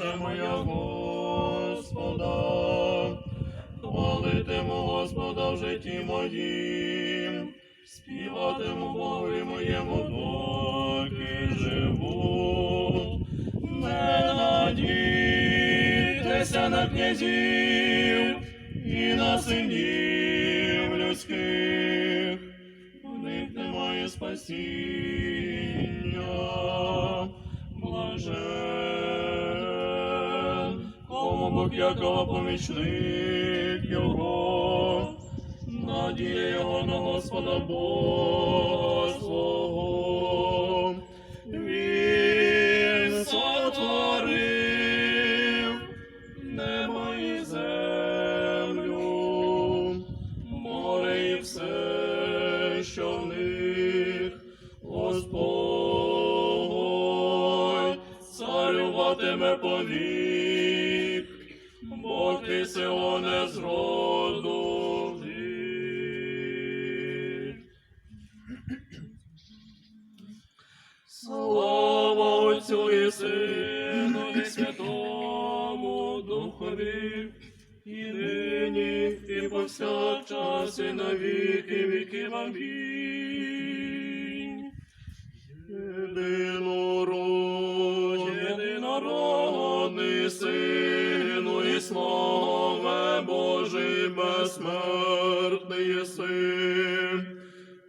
душа моя Господа, хвалитиму Господа в житті моїм, співатиму Богові моєму доки живу. Не надійтеся на князів і на синів людських, в них немає спасіння. Блажен, Бог якого помічник його, надія його на Господа Бога свого. Він сотворив небо і землю, море і все, що в них, Господь царюватиме повік, Бог ти Сионе зроду. Слава Отцю і Сину і Святому Духові, і нині, і повсякчас, і на віки віків. Амінь. Єдинород, єдинородний Сину і Слове Божий безсмертний єси.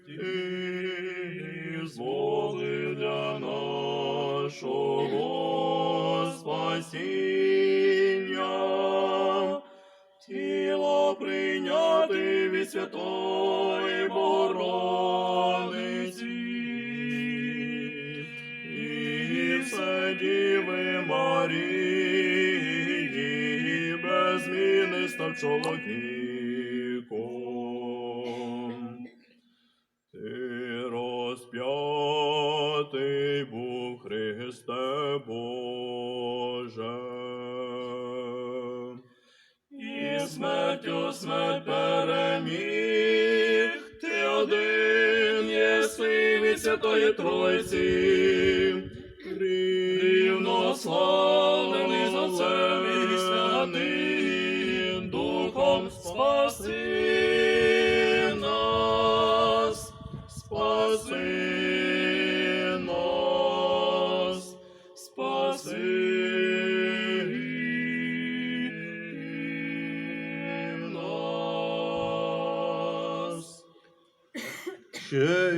Ти зволив для нашого спасіння, тіло прийняти від святої Богородиці, і все діви Марії, зміни став чоловіком. Ти розп'ятий був Христе Боже. І смертю смерть переміг, ти один єси від Святої Тройці, спаси нас, спаси нас, спаси нас. Ще